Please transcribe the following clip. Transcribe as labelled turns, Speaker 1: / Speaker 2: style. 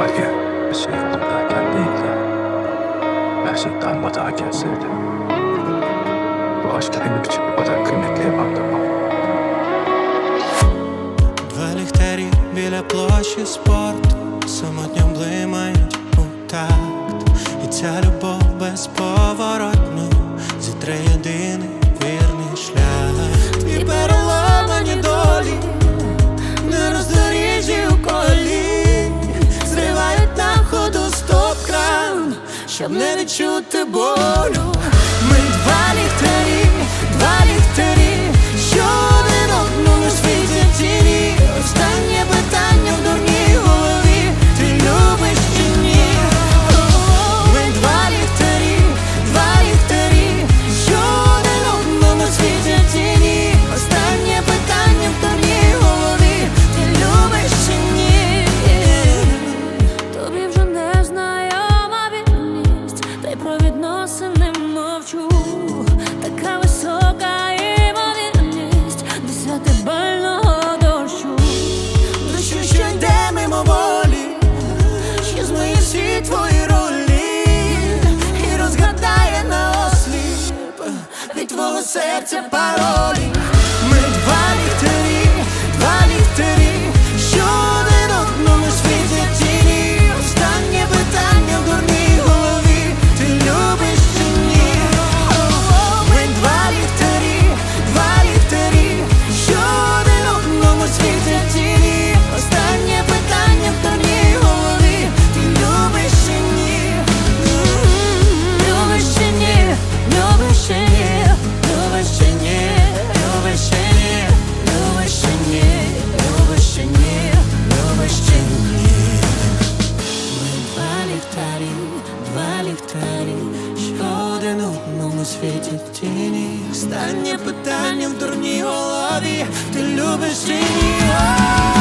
Speaker 1: Kalbim her şey yolundayken değil de her şey darmadağınken sevdim. Bu aşk benim için bu kadar kıymetli anlamam.
Speaker 2: Два ліхтарі біля площі спорту самотньо блимають у такт І ця любов щоб не відчути болю. Ми два ліхтарі,
Speaker 3: про відносини мовчу. Така висока імовірність десятибального дощу.
Speaker 2: Дощу, що йде мимоволі, що змиє всі твої ролі і розгадає на осліп від твого серця паролі. Ліхтарі, що один одному світі в тіні. Останнє питання в дурній голові, ти любиш чи ні?